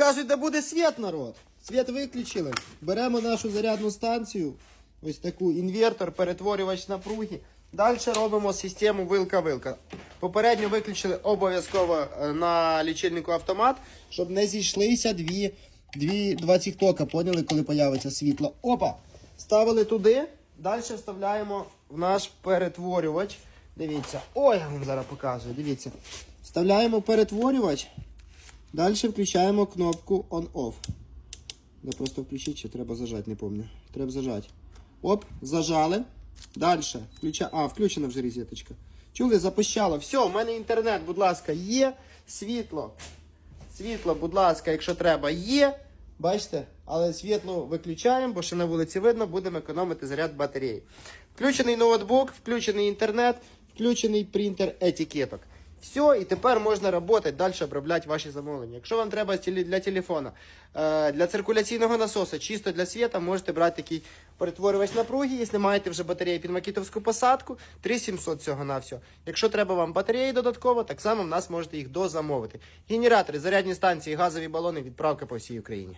покажуть, де буде світ, народ. Світ виключили. Беремо нашу зарядну станцію, ось таку інвертор, перетворювач напруги. Далі робимо систему вилка-вилка. Попередньо виключили обов'язково е, на лічильнику автомат, щоб не зійшлися дві, дві 20 тока, поняли, коли появиться світло. Опа! Ставили туди, далі вставляємо в наш перетворювач. Дивіться. Ой, я вам зараз показую. Дивіться. Вставляємо перетворювач. Далі включаємо кнопку on-off. Не просто включити, чи треба зажати, не пам'ятаю. Треба зажати. Оп, зажали. Далі. Включа... А, включена вже розеточка. Чули, запищало. Все, у мене інтернет, будь ласка, є. Світло. Світло, будь ласка, якщо треба, є. Бачите? Але світло виключаємо, бо ще на вулиці видно, будемо економити заряд батареї. Включений ноутбук, включений інтернет, включений принтер етикеток. Все, і тепер можна працювати, далі обробляти ваші замовлення. Якщо вам треба для телефона, е, для циркуляційного насоса, чисто для світа, можете брати такий перетворювач напруги. Якщо маєте вже батареї під макітовську посадку, 3700 цього на все. Якщо треба вам батареї додатково, так само в нас можете їх дозамовити. Генератори, зарядні станції, газові балони, відправка по всій Україні.